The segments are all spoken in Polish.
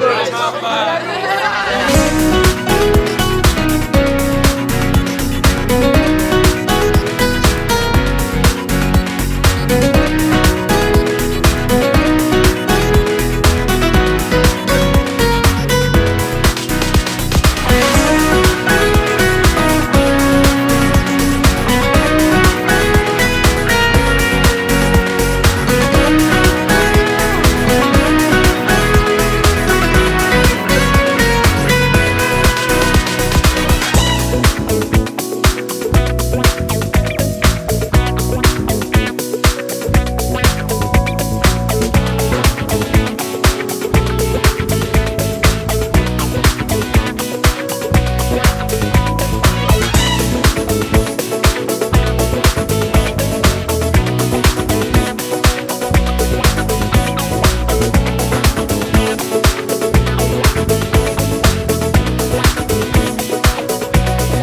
Price.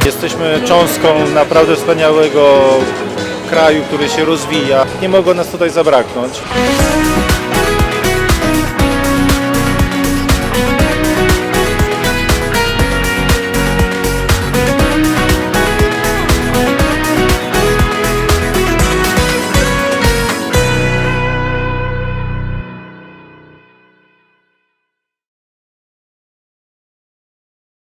Jesteśmy cząstką naprawdę wspaniałego kraju, który się rozwija. Nie mogło nas tutaj zabraknąć.